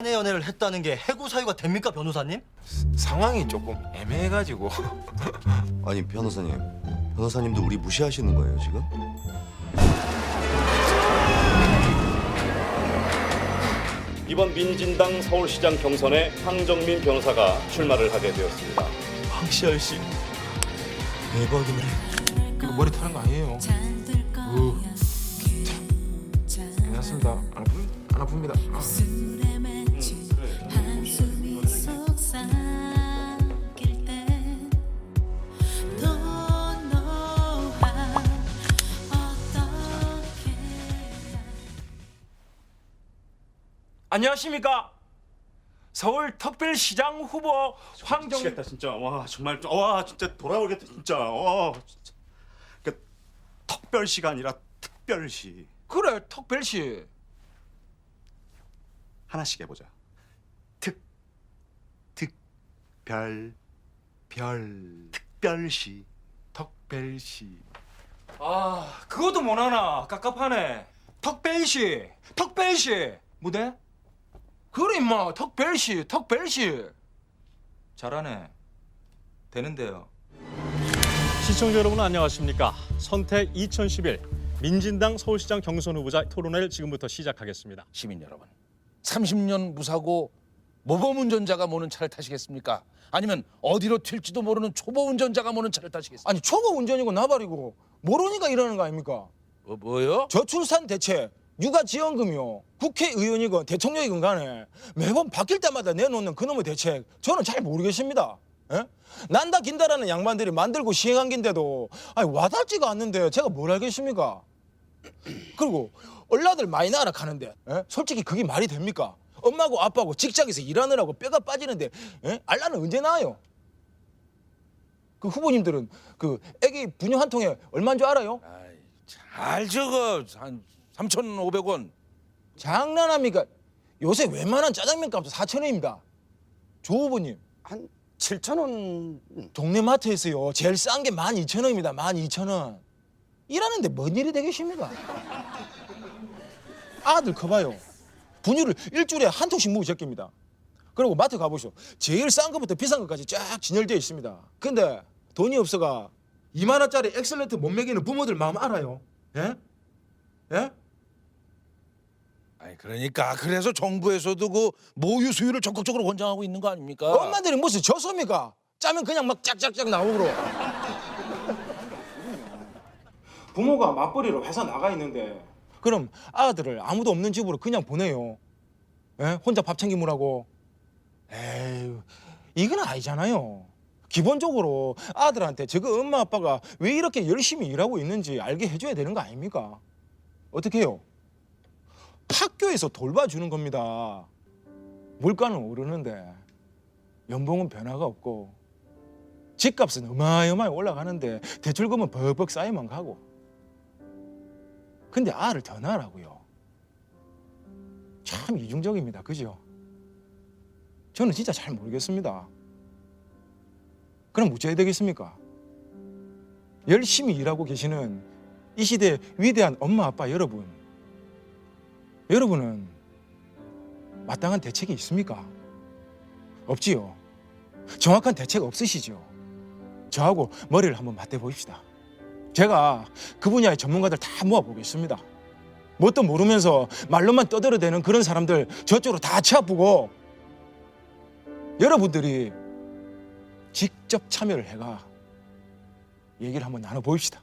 사내 연애를 했다는 게 해고 사유가 됩니까 변호사님? 상황이 조금 애매해가지고 아니 변호사님 변호사님도 우리 무시하시는 거예요 지금? 이번 민진당 서울시장 경선에 황정민 변호사가 출마를 하게 되었습니다. 황시열 씨 대박이네. 그거 머리 타는 거 아니에요 우. 괜찮습니다 안, 아픕, 안 아픕니다 아. 안녕하십니까? 서울 특별시장 후보 황정 미치겠다 진짜. 와 정말 와 진짜 돌아오겠다 진짜. 와 진짜. 그 특별시가 아니라 특별시. 그래 특별시. 하나씩 해보자. 특 특별 별. 특별시. 특별시. 아 그것도 못하나. 깝깝하네. 특별시 특별시. 무대 그래 임마 특별시 특별시 잘하네 되는데요 시청자 여러분 안녕하십니까? 선택 2011 민진당 서울시장 경선 후보자 토론회를 지금부터 시작하겠습니다. 시민 여러분, 30년 무사고 모범 운전자가 모는 차를 타시겠습니까? 아니면 어디로 튈지도 모르는 초보 운전자가 모는 차를 타시겠습니까? 아니 초보 운전이고 나발이고 모르니까 이러는 거 아닙니까? 뭐, 뭐요? 저출산 대책, 육아 지원금이요, 국회의원이건 대통령이건 간에 매번 바뀔 때마다 내놓는 그놈의 대책 저는 잘 모르겠습니다. 예? 난다 긴다라는 양반들이 만들고 시행한 긴데도 아니 와닿지가 않는데 제가 뭘 알겠습니까? 그리고 얼라들 많이 나라 가는데 예? 솔직히 그게 말이 됩니까? 엄마고 아빠고 직장에서 일하느라고 뼈가 빠지는데 예? 알라는 언제 나와요? 그 후보님들은 그 애기 분유 한 통에 얼마인 줄 알아요? 아이, 잘 적어. 한 3,500원. 장난합니까? 요새 웬만한 짜장면 값도 4천 원입니다. 조 후보님 한 7천 원 동네 마트에서요 제일 싼 게 12,000원입니다. 12,000원. 일하는데 뭔 일이 되겠습니까? 아들 커봐요. 분유를 일주일에 한 통씩 먹고 적깁니다. 그리고 마트 가보시오. 제일 싼 것부터 비싼 것까지 쫙 진열되어 있습니다. 근데 돈이 없어가 2만 원짜리 엑셀런트 못 먹이는 부모들 마음 알아요. 예? 예? 아니 그러니까 그래서 정부에서도 그 모유 수유를 적극적으로 권장하고 있는 거 아닙니까? 엄마들이 무슨 젖소입니까? 짜면 그냥 막 짝짝짝 나오고 부모가 맞벌이로 회사 나가 있는데 그럼 아들을 아무도 없는 집으로 그냥 보내요 예? 혼자 밥 챙기느라고 에휴 이건 아니잖아요 기본적으로 아들한테 저거 엄마 아빠가 왜 이렇게 열심히 일하고 있는지 알게 해줘야 되는 거 아닙니까? 어떻게 해요? 학교에서 돌봐주는 겁니다. 물가는 오르는데 연봉은 변화가 없고 집값은 어마어마하게 올라가는데 대출금은 버벅 쌓여만 가고. 근데 알을 더 낳으라고요. 참 이중적입니다. 그죠? 저는 진짜 잘 모르겠습니다. 그럼 어째야 되겠습니까? 열심히 일하고 계시는 이 시대 위대한 엄마 아빠 여러분 여러분은 마땅한 대책이 있습니까? 없지요. 정확한 대책 없으시죠. 저하고 머리를 한번 맞대 보십시다. 제가 그 분야의 전문가들 다 모아 보겠습니다. 뭣도 모르면서 말로만 떠들어대는 그런 사람들 저쪽으로 다 치아프고 여러분들이 직접 참여를 해가 얘기를 한번 나눠 보입시다.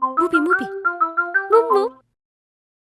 Moopy, moopy. Moop, moop.